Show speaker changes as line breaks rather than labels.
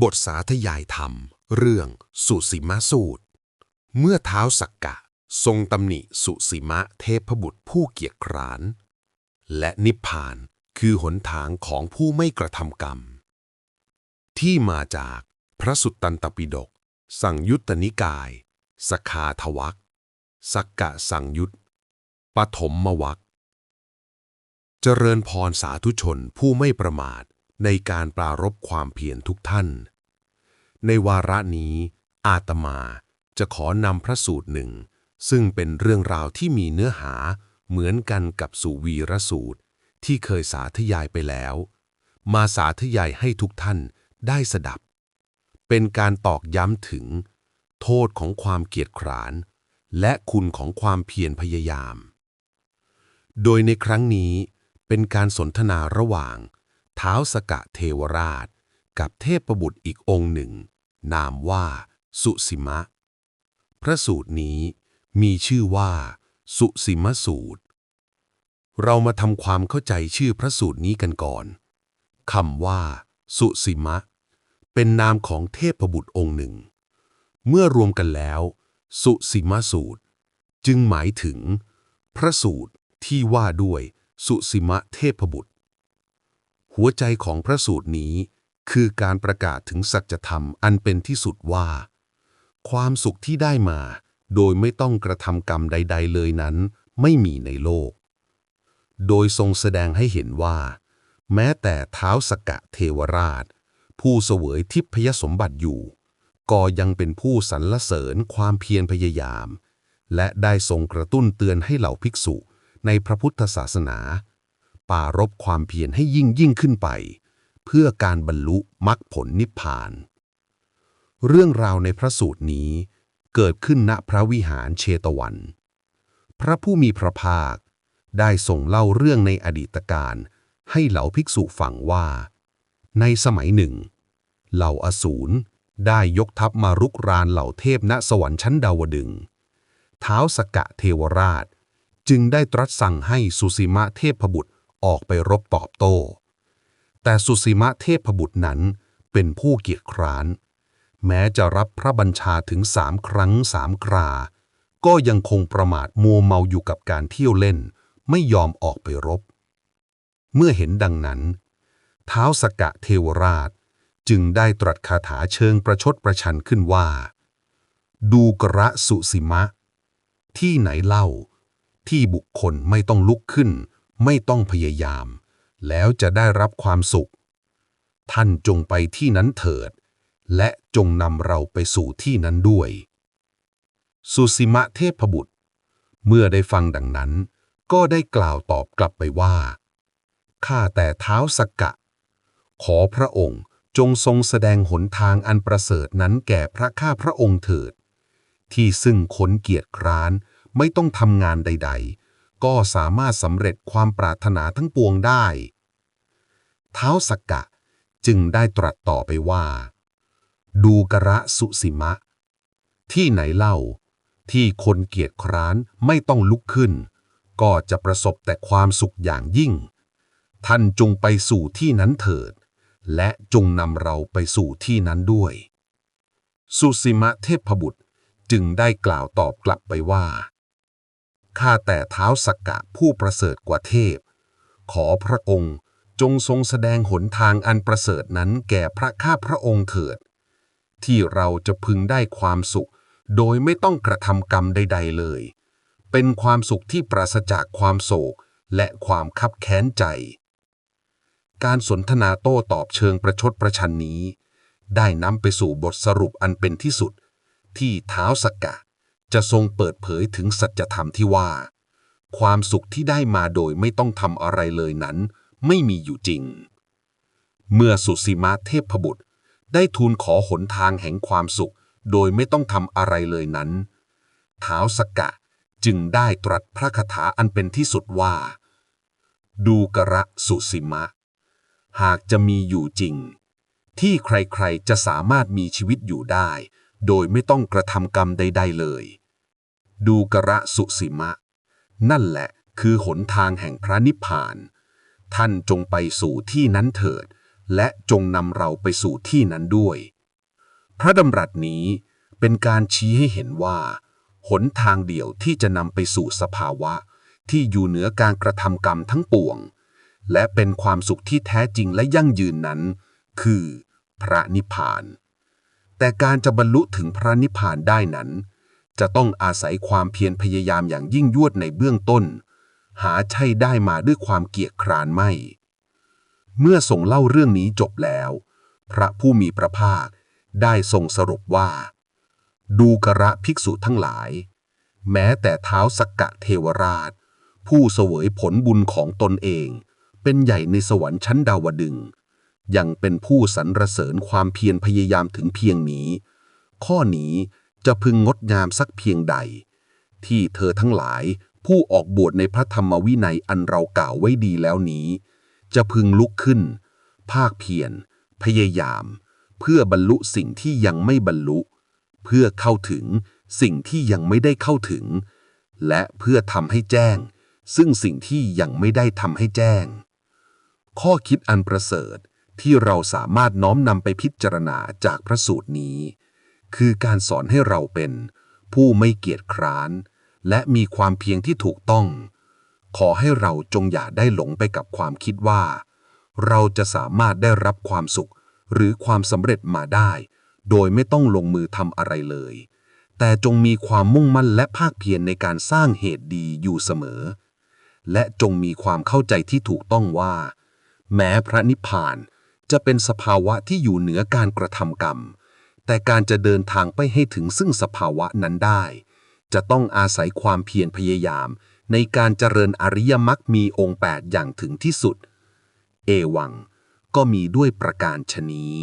บทสาธยายธรรม เรื่องสุสีมาสูตร เมื่อเท้าสักกะ ทรงตำหนิสุสีมะเทพบุตรผู้เกียจคร้าน และนิพพานคือหนทางของผู้ไม่กระทำกรรม ที่มาจากพระสุตตันตปิฎกสั่งยุตตนิกาย สคาทวักสักกะสั่งยุตปฐมมวักเจริญพรสาธุชนผู้ไม่ประมาท ในการปรารบความเพียรทุกท่าน ในวาระนี้ อาตมาจะขอนำพระสูตรหนึ่ง ซึ่งเป็นเรื่องราวที่มีเนื้อหาเหมือนกันกับสุวีรสูตรที่เคยสาธยายไปแล้ว มาสาธยายให้ทุกท่านได้สดับ เป็นการตอกย้ำถึง โทษของความเกียจคร้าน และคุณของความเพียรพยายาม โดยในครั้งนี้เป็นการสนทนาระหว่าง ท้าวสกะเทวราช กับเทพบุตรอีกองค์หนึ่ง นามว่าสุสิมะ พระสูตรนี้มีชื่อว่า สุสิมสูตร เรามาทำความเข้าใจชื่อพระสูตรนี้กันก่อนคำว่า สุสิมะ เป็นนามของเทพบุตรองค์หนึ่ง เมื่อรวมกันแล้ว สุสิมสูตร จึงหมายถึง พระสูตรที่ว่าด้วยสุสิมะเทพบุตร หัวใจของพระสูตรนี้ คือการประกาศถึงสัจธรรมอันเป็นที่สุดว่า ความสุขที่ได้มา โดยไม่ต้องกระทำกรรมใด ๆ เลยนั้น ไม่มีในโลก โดยทรงแสดงให้เห็นว่า แม้แต่เท้าสกะเทวราช ผู้เสวยทิพยสมบัติอยู่ ก็ยังเป็นผู้สรรเสริญความเพียรพยายาม และได้ทรงกระตุ้นเตือนให้เหล่าภิกษุในพระพุทธศาสนา ปรารบความเพียรให้ยิ่งยิ่งขึ้นไป เพื่อการบรรลุมรรคผลนิพพาน เรื่องราวในพระสูตรนี้เกิดขึ้นณพระวิหารเชตวัน พระผู้มีพระภาคได้ส่งเล่าเรื่องในอดีตการให้เหล่าภิกษุฟังว่า ในสมัยหนึ่ง เหล่าอสูรได้ยกทัพมารุกรานเหล่าเทพณสวรรค์ชั้นดาวดึงเท้าวสกะเทวราช จึงได้ตรัสสั่งให้สุสีมะเทพบุตร ออกไปรบตอบโต้ แต่สุสีมะเทพบุตรนั้นเป็นผู้เกียจคร้าน แม้จะรับพระบัญชาถึงสามครั้งสามครา ก็ยังคงประมาทมัวเมาอยู่กับการเที่ยวเล่น ไม่ยอมออกไปรบ เมื่อเห็นดังนั้น เท้าสกะเทวราชจึงได้ตรัสคาถาเชิงประชดประชันขึ้นว่า ดูกระสุสิมะ ที่ไหนเล่า ที่บุคคลไม่ต้องลุกขึ้น ไม่ต้องพยายาม แล้วจะได้รับความสุข ท่านจงไปที่นั้นเถิด และจงนำเราไปสู่ที่นั้นด้วย สุสิมะเทพบุตร เมื่อได้ฟังดังนั้น ก็ได้กล่าวตอบกลับไปว่า ข้าแต่เท้าสกกะ ขอพระองค์จงทรงแสดงหนทางอันประเสริฐนั้นแก่พระข้าพระองค์เถิด ที่ซึ่งคนเกียรติคร้านไม่ต้องทำงานใด ๆ ก็สามารถสำเร็จความปรารถนาทั้งปวงได้ เท้าสกกะจึงได้ตรัสต่อไปว่า ดูกระสุสิมะ ที่ไหนเล่า ที่คนเกียรติคร้านไม่ต้องลุกขึ้น ก็จะประสบแต่ความสุขอย่างยิ่ง ท่านจงไปสู่ที่นั้นเถิด และจงนำเราไปสู่ที่นั้นด้วย สุสิมะเทพบุตรจึงได้กล่าวตอบกลับไปว่า ข้าแต่เท้าสกกะผู้ประเสริฐกว่าเทพ ขอพระองค์จงทรงแสดงหนทางอันประเสริฐนั้นแก่พระข้าพระองค์เถิด ที่เราจะพึงได้ความสุข โดยไม่ต้องกระทำกรรมใด ๆเลย เป็นความสุขที่ปราศจากความโศกและความคับแค้นใจ การสนทนาโต้ตอบเชิงประชดประชันนี้ ได้นำไปสู่บทสรุปอันเป็นที่สุด ที่เท้าสกกะ จะทรงเปิดเผยถึงสัจธรรมที่ว่า ความสุขที่ได้มาโดยไม่ต้องทำอะไรเลยนั้น ไม่มีอยู่จริง เมื่อสุสีมาเทพบุตร ได้ทูลขอหนทางแห่งความสุขโดยไม่ต้องทำอะไรเลยนั้นท้าวสกกะจึงได้ตรัสพระคาถาอันเป็นที่สุดว่า ดูกระสุสิมะ หากจะมีอยู่จริง ที่ใครๆจะสามารถมีชีวิตอยู่ได้ โดยไม่ต้องกระทำกรรมใด ๆเลย ดูกระสุสิมะ นั่นแหละคือหนทางแห่งพระนิพพาน ท่านจงไปสู่ที่นั้นเถิด และจงนำเราไปสู่ที่นั้นด้วย พระดำรัสนี้เป็นการชี้ให้เห็นว่า หนทางเดียวที่จะนำไปสู่สภาวะ ที่อยู่เหนือการกระทำกรรมทั้งปวง และเป็นความสุขที่แท้จริงและยั่งยืนนั้น คือพระนิพพาน แต่การจะบรรลุถึงพระนิพพานได้นั้น จะต้องอาศัยความเพียรพยายามอย่างยิ่งยวดในเบื้องต้น หาใช่ได้มาด้วยความเกียจคร้านไม่ เมื่อส่งเล่าเรื่องนี้จบแล้ว พระผู้มีพระภาคได้ทรงสรุปว่า ดูกระภิกษุทั้งหลาย แม้แต่เท้าสกกะเทวราช ผู้เสวยผลบุญของตนเอง เป็นใหญ่ในสวรรค์ชั้นดาวดึงยังเป็นผู้สรรเสริญความเพียรพยายามถึงเพียงนี้ ข้อนี้ จะพึงงดงามสักเพียงใด ที่เธอทั้งหลายผู้ออกบวชในพระธรรมวินัยอันเรากล่าวไว้ดีแล้วนี้ จะพึงลุกขึ้น ภาคเพียรพยายาม เพื่อบรรลุสิ่งที่ยังไม่บรรลุ เพื่อเข้าถึงสิ่งที่ยังไม่ได้เข้าถึง และเพื่อทำให้แจ้ง ซึ่งสิ่งที่ยังไม่ได้ทำให้แจ้ง ข้อคิดอันประเสริฐที่เราสามารถน้อมนำไปพิจารณาจากพระสูตรนี้ คือการสอนให้เราเป็น ผู้ไม่เกียจคร้าน และมีความเพียรที่ถูกต้อง ขอให้เราจงอย่าได้หลงไปกับความคิดว่า เราจะสามารถได้รับความสุข หรือความสำเร็จมาได้ โดยไม่ต้องลงมือทำอะไรเลย แต่จงมีความมุ่งมั่นและภาคเพียรในการสร้างเหตุดีอยู่เสมอ และจงมีความเข้าใจที่ถูกต้องว่า แม้พระนิพพานจะเป็นสภาวะที่อยู่เหนือการกระทำกรรม แต่การจะเดินทางไปให้ถึงซึ่งสภาวะนั้นได้ จะต้องอาศัยความเพียรพยายาม ในการเจริญอริยมรรคมีองค์ 8 อย่างถึงที่สุด เอวัง ก็มีด้วยประการชนี้